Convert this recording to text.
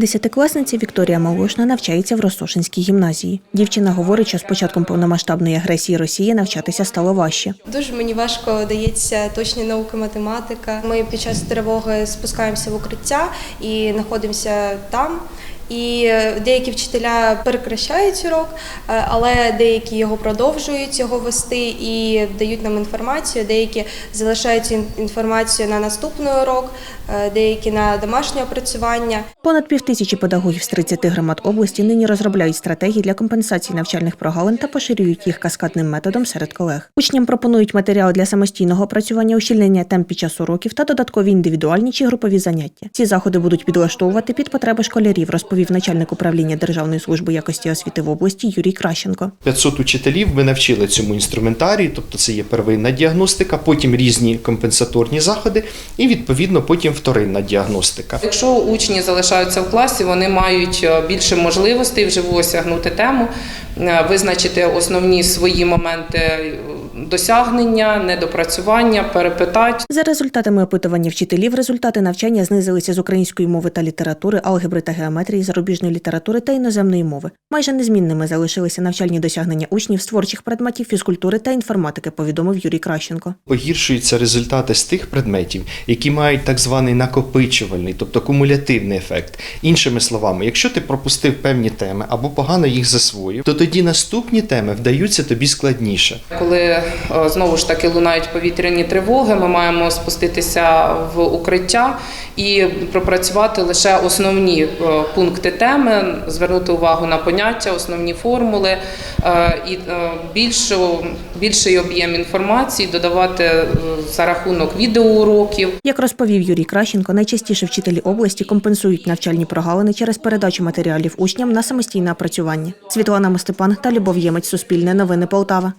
Десятикласниця Вікторія Малошна навчається в Росошинській гімназії. Дівчина говорить, що з початком повномасштабної агресії Росії навчатися стало важче. Дуже мені важко дається точні науки, математика. Ми під час тривоги спускаємося в укриття і знаходимося там. І деякі вчителя перекращають урок, е, але деякі його продовжують його вести і дають нам інформацію. Деякі залишають ін- інформацію на наступний урок, е, деякі на домашнє опрацювання. Понад півтисячі педагогів з 30 громад області нині розробляють стратегії для компенсації навчальних прогалин та поширюють їх каскадним методом серед колег. Учням пропонують матеріал для самостійного опрацювання, ущільнення тем під час уроків та додаткові індивідуальні чи групові заняття. Ці заходи будуть підлаштовувати під потреби школярів, розповів начальник управління Державної служби якості освіти в області Юрій Кращенко. 500 учителів ми навчили цьому інструментарію, тобто це є первинна діагностика, потім різні компенсаторні заходи, і відповідно потім вторинна діагностика. Якщо учні залишаються в класі, вони мають е, більше можливостей вживу осягнути тему, визначити основні свої моменти е, досягнення, недопрацювання, перепитати. За результатами опитування вчителів, результати навчання знизилися з української мови та літератури, алгебри та геометрії, зарубіжної літератури та іноземної мови. Майже незмінними залишилися навчальні досягнення учнів з творчих предметів фізкультури та інформатики, повідомив Юрій Кращенко. Погіршуються результати з тих предметів, які мають так званий накопичувальний, тобто кумулятивний ефект. Іншими словами, якщо ти пропустив певні теми або погано їх засвоїв, то тоді наступні теми вдаються тобі складніше. Коли е, знову ж таки лунають повітряні тривоги, ми маємо спуститися в укриття і пропрацювати лише основні е, пункти теми, звернути увагу на поняття, основні формули е, і більшу, більший об'єм інформації додавати за рахунок відеоуроків. Як розповів Юрій Кращенко, найчастіше вчителі області компенсують навчальні прогалини через передачу матеріалів учням на самостійне опрацювання. Світлана Мостепан та Любов Ємець, Суспільне новини Полтава.